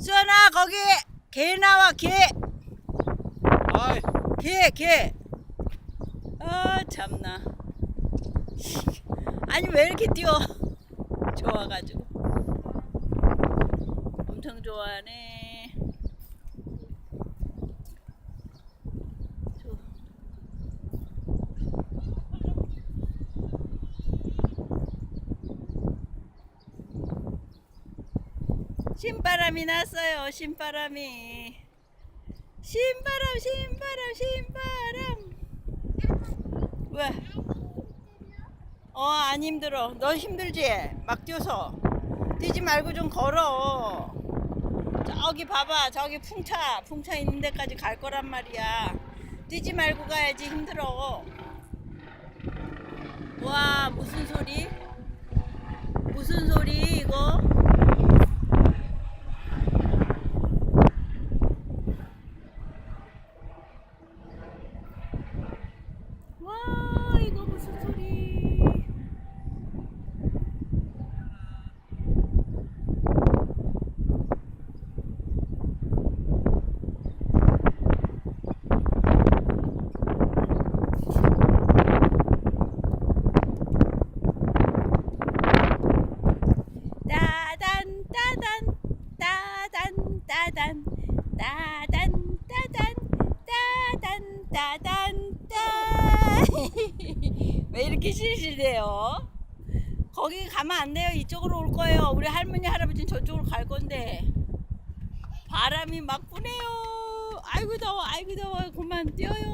수연아 거기 개 나와 개. 아이, 개, 개. 아, 참나. 아니, 왜 이렇게 뛰어? 좋아가지고. 엄청 좋아하네. 좋아. 신바람이 났어요, 신바람이. 신바람 신바람 신바람. 왜? 어 안 힘들어. 너 힘들지? 막 뛰어서. 뛰지 말고 좀 걸어. 저기 봐봐. 저기 풍차 풍차 있는 데까지 갈 거란 말이야. 뛰지 말고 가야지. 힘들어. 와 무슨 소리? 무슨 소리 이거? 와 이거 무슨 소리 따단 따단 따단 따단 따단 따단 따단 따단 따. 왜 이렇게 실실대요? 거기 가면 안 돼요. 이쪽으로 올 거예요. 우리 할머니 할아버지는 저쪽으로 갈 건데 바람이 막 부네요. 아이고 더워, 아이고 더워. 그만 뛰어요.